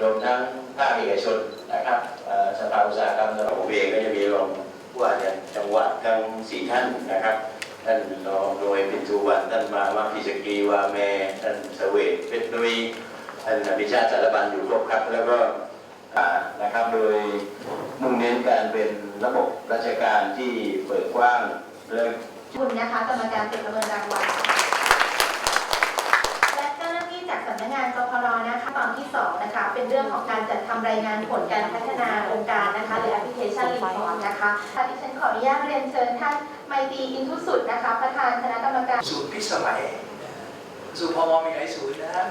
รวมทั้งภาคเอกชนนะครับเอ่อสภาอุตสาหกรรมระบบเองก็จะมีรองผู้ว่าการจังหวัดทั้งสี่ท่านนะครับท่านรองโดยปินสุวรรณท่านมามาพิสกีวาแมท่านเสวตเพชรนุยท่านอภิชาติสารบันอยู่ครบครับ แล้วก็อ่านะครับโดยมุ่งเน้นการเป็นระบบราชการที่เปิดกว้างและขอบคุณนะคะกรรมการติดประเมินรางวัลและเจ้าหน้าที่จากสำนักงานกพร นะคะตอที่สองนะคะเป็นเรื่องของการจัดทำรายงานผลการพัฒนาองค์การนะคะหรือแอปพลิเคชันรีพอร์ตนะคะค่ะดิฉันขออนุญาตเรียนเชิญท่านไมตรีอินทุสุดนะคะประธานคณะกรรมการศูนย์พิสมัยศูนย์พมมีหลายศูนย์นะฮะ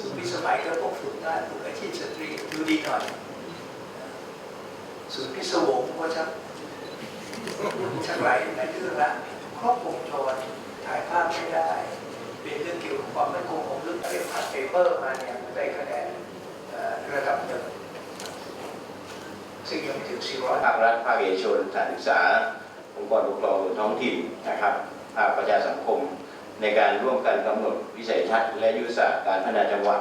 ศูนย์พิสมัยก็พวกฝึกงานฝึกอาชีพสตรีดูดีหน่อยศูนย์พิศวงก็ชักชักไหลในเรื่องละครอบวงจรถ่ายภาพไม่ได้ เป็นเรื่องเกี่ยวกับความมั่นคงของเรื่องเรียกผ่านเปเปอร์มาเนี่ยได้คะแนนเอ่อระดับหนึ่งซึ่งยังไม่ ถึง400ภาครัฐภาคเอกชนสถานศึกษา องค์กรปกครองส่วนท้องถิ่นนะครับภาคประชาสังคมในการร่วมกันกำหนดวิสัยทัศน์และยุทธศาสตร์การพัฒนาจังหวัด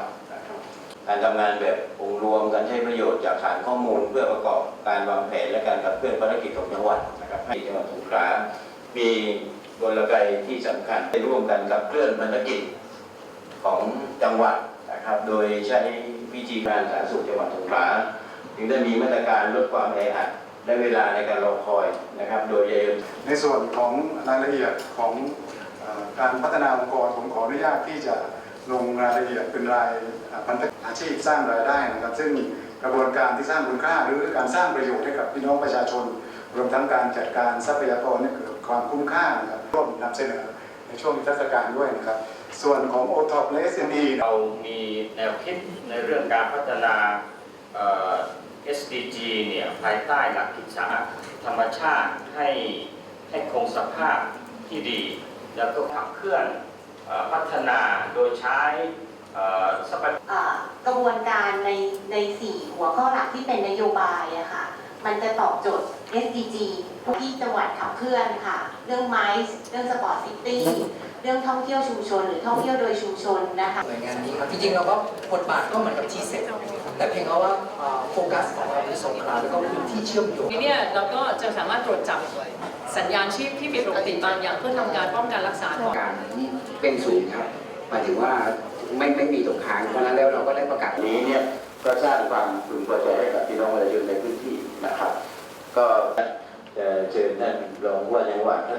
การทำงานแบบองค์รวมการใช้ประโยชน์จากฐานข้อมูล เพื่อประกอบการวางแผนและการขับเคลื่อนภารกิจของจังหวัดนะครับให้จังหวัดสงขลามีกลไกที่สำคัญได้ร่วมกันขับเคลื่อนภารกิจของจังหวัดนะครับ โดยใช้วิธีการสาธารณสุขจังหวัดสงขลา ถึงได้มีมาตรการลดความแออัดและเวลาในการรอคอยนะครับ โดยใยในส่วนของรายละเอียดของเอ่อการพัฒนาองค์กรผมขออนุญาตที่จะลงรายละเอียดเป็นรายเอ่อพันธอาชีพสร้างรายได้นะครับ ซึ่งกระบวนการที่สร้างคุณค่าหรือการสร้างประโยชน์ให้กับพี่น้องประชาชน รวมทั้งการจัดการทรัพยากรให้เกิดความคุ้มค่านะครับร่วมนำเสนอในช่วงนิทรรศการด้วยนะครับ ส่วนของ o t o p และ SME เรามีแนวคิดในเรื่องการพัฒนาเอ่อ SDG เนี่ยภายใต้หลักกิจสาธรรมชาติให้ให้คงสภาพที่ดี แล้วก็ขับเคลื่อนอพัฒนาโดยใช้เอ่อทรัพกระบวนการในในสี่หัวข้อหลักที่เป็นนโยบายอะค่ะ มันจะตอบโจทย์ SDG ที่จังหวัดขับเคลื่อนค่ะ เรื่องไม้เรื่องสปอร์ตซิตี้เรื่องท่องเที่ยวชุมชน หรือท่องเที่ยวโดยชุมชนนะคะหน่วยงานนี้ครับจริงๆเราก็บทบาทก็เหมือนกับทีเซ็ตแต่เพียงเพราะว่าเอ่อโฟกัสของเราคือสงขลาแล้วก็พื้นที่เชื่อมโยงทีเนี่ยเราก็จะสามารถตรวจจับสัญญาณชีพที่ผิดปกติบางอย่างเพื่อทำการป้องกันรักษาก่อนการเป็นศูนย์ครับหมายถึงว่าไม่ไม่มีตกค้างเพราะฉะนั้นแล้วเราก็ได้ประกาศนี้เนี่ยก็สร้างความพึงพอใจให้กับพี่น้องประชาชนในพื้นที่ นะครับ ก็จะเชิญท่านรองผู้ว่าจังหวัดท่าน